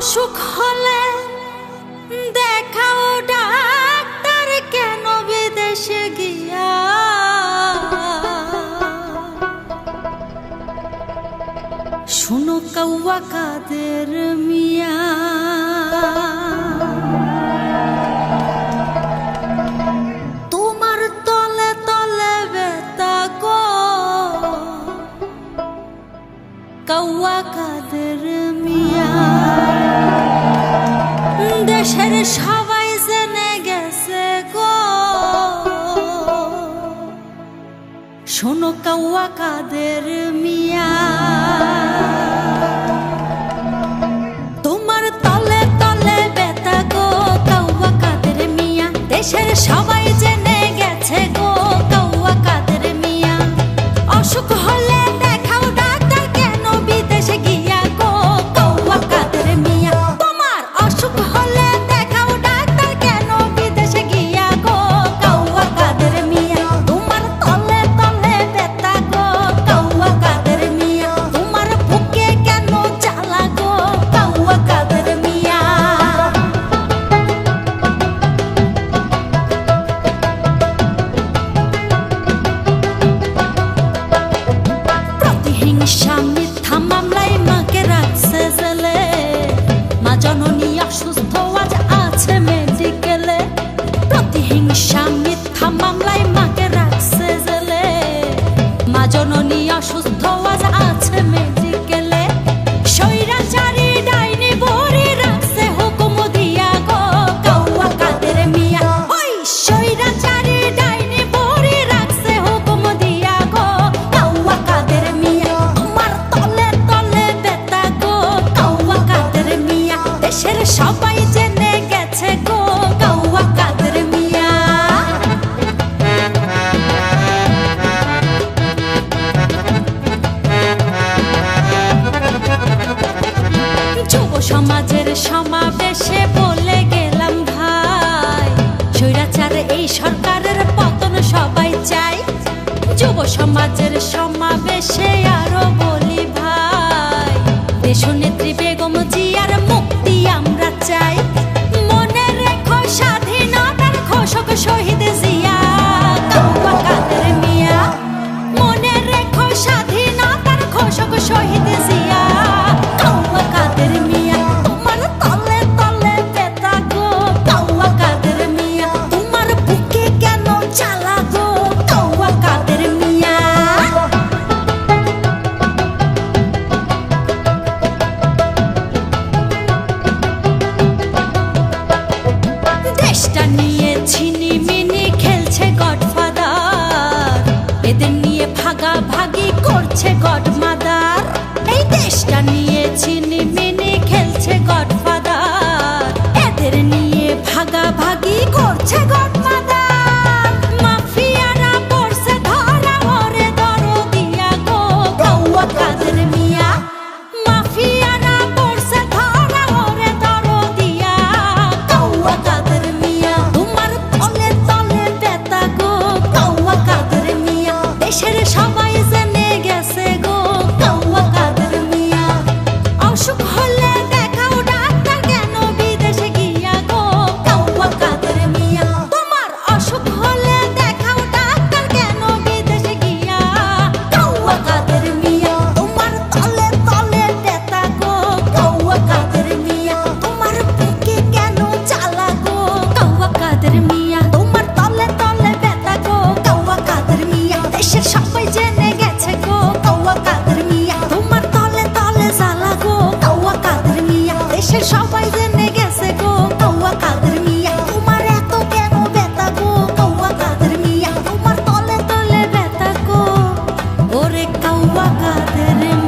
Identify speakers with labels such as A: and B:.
A: অসুখ হলে দেখাও ডাক্তার কেন বিদেশে গিয়া? শুনো কৌয়া কাদের মিয়া। কৌয়া কাদের মিয়া? দেশের সবাই জেনে গেছে গো। শোনো কৌয়া কাদের মিয়া। তোমার তলে তলে বেতা গো কৌয়া কাদের মিয়া। দেশের সবাই canım yaşsız সমাজের সমাবেশে বলে গেলাম ভাই, স্বৈরাচার এই সরকারের পতন সবাই চাই যুব সমাজের সমাবেশে আরও বলি ভাই, দেশনেত্রী বেগম জিয়ার মুক্তি আমরা চাই। মনে রেখো স্বাধীনতার ঘোষক শহীদ জিয়া মিয়া। মনে রেখো স্বাধীনতার ঘোষক শহীদ জিয়া। ich dann nie. तौबा का तेरे